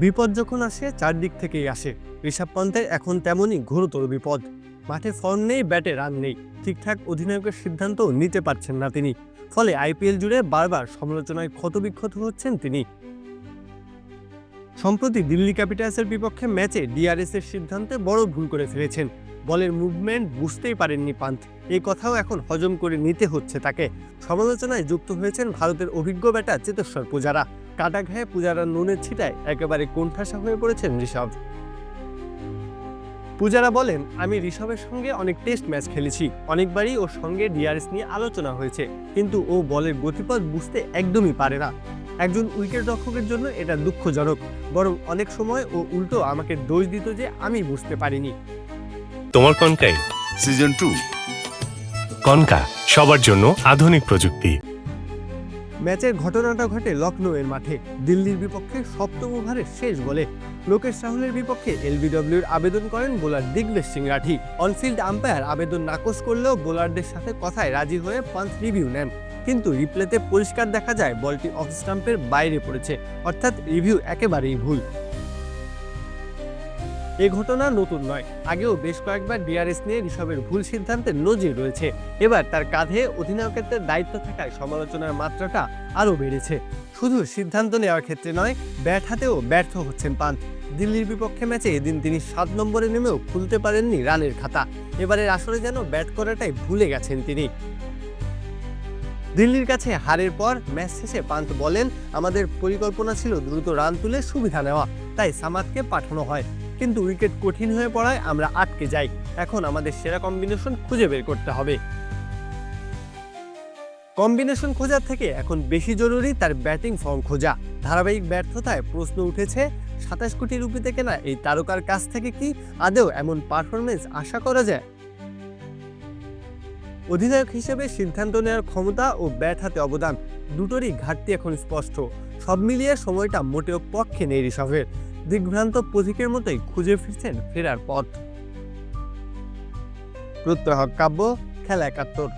বিপদ যখন আসে, চারদিক থেকেই আসে। ঋষভ পন্থের এখন তেমনই ঘোরতর বিপদ। মাঠে ফর্ম নেই, ব্যাটে রান নেই। ঠিকঠাক অধিনায়কের সিদ্ধান্ত নিতে পারছেন না তিনি। ফলে আইপিএল জুড়ে বারবার সমালোচনায় ক্ষতবিক্ষত হচ্ছেন তিনি। সম্প্রতি দিল্লি ক্যাপিটালসের বিপক্ষে ম্যাচে ডিআরএস এর সিদ্ধান্তে বড় ভুল করে ফেলেছেন। বলের মুভমেন্ট বুঝতেই পারেননি পান্থ। এই কথাও এখন হজম করে নিতে হচ্ছে তাকে। সমালোচনায় যুক্ত হয়েছেন ভারতের অভিজ্ঞ ব্যাটার চেতেশ্বর পূজারা। কাটা ঘায়ে পূজারা নুনের ছিটায় একেবারে কোণঠাসা হয়ে পড়েছেন ঋষভ। পূজারা বলেন আমি ঋষভের সঙ্গে অনেক টেস্ট ম্যাচ খেলেছি। অনেকবারই ওর সঙ্গে ডিআরএস নিয়ে আলোচনা হয়েছে। কিন্তু ও বলের গতিপথ বুঝতে একদমই পারে না। একজন উইকেট রক্ষকের জন্য এটা দুঃখজনক। বরং অনেক সময় ও উল্টো আমাকে দোষ দিত যে আমি বুঝতে পারিনি। তোমার কনকাই সিজন টু। কনকা সবার জন্য আধুনিক প্রযুক্তি। ম্যাচের ঘটনাটা ঘটে লখনৌয়ের মাঠে। দিল্লির বিপক্ষে সপ্তম ওভারের শেষ বলে লোকেশ রাহুলের বিপক্ষে এলবিডব্লিউর আবেদন করেন bowler Digvesh Singh Rathi. On field umpire আবেদন নাকচ করলেও বোলারদের সাথে কথায় রাজি হয়ে পাঁচ রিভিউ নেন। কিন্তু রিপ্লেতে পরিষ্কার দেখা যায় বলটি অফ স্টাম্পের বাইরে পড়েছে। অর্থাৎ রিভিউ একেবারেই ভুল। এই ঘটনা নতুন নয়। আগেও বেশ কয়েকবার ডিআরএস নিয়ে ঋষভের ভুল সিদ্ধান্তের নজির রয়েছে। এবার তার কাঁধে অধিনায়কত্বের দায়িত্ব থাকায় সমালোচনার মাত্রাটা আরও বেড়েছে। শুধু সিদ্ধান্ত নেওয়ার ক্ষেত্রে নয়, ব্যাট হাতেও ব্যর্থ হচ্ছেন পান্ত দিল্লির বিপক্ষে ম্যাচে এদিন তিনি সাত নম্বরে নেমেও খুলতে পারেননি রানের খাতা। এবারের আসরে যেন ব্যাট করাটাই ভুলে গেছেন তিনি। দিল্লির কাছে হারের পর ম্যাচ শেষে পান্ত বলেন, আমাদের পরিকল্পনা ছিল দ্রুত রান তুলে সুবিধা নেওয়া, তাই সামাদকে পাঠানো হয়। কিন্তু উইকেট কঠিন হয়ে পড়ায় আমরা আটকে যাই। এখন আমাদের সেরা কম্বিনেশন খুঁজে বের করতে হবে। কম্বিনেশন খোঁজার থেকে এখন বেশি জরুরি তার ব্যাটিং ফর্ম খোঁজা। ধারাবাহিক ব্যর্থতায় প্রশ্ন উঠেছে, সাতাশ কোটি রুপিতে কেনা এই তারকার কাছ থেকে কি আদৌ এমন পারফরমেন্স আশা করা যায়? অধিনায়ক হিসেবে সিদ্ধান্ত নেওয়ার ক্ষমতা ও ব্যাট হাতে অবদান দুটোরই ঘাটতি এখন স্পষ্ট। সব মিলিয়ে সময়টা মোটেও পক্ষে নেই ঋষভের। দিগ্ভ্রান্ত পথিকের মতোই খুঁজে ফিরছেন ফেরার পথ। প্রত্যহ কাব্য খেলা একাত্তর।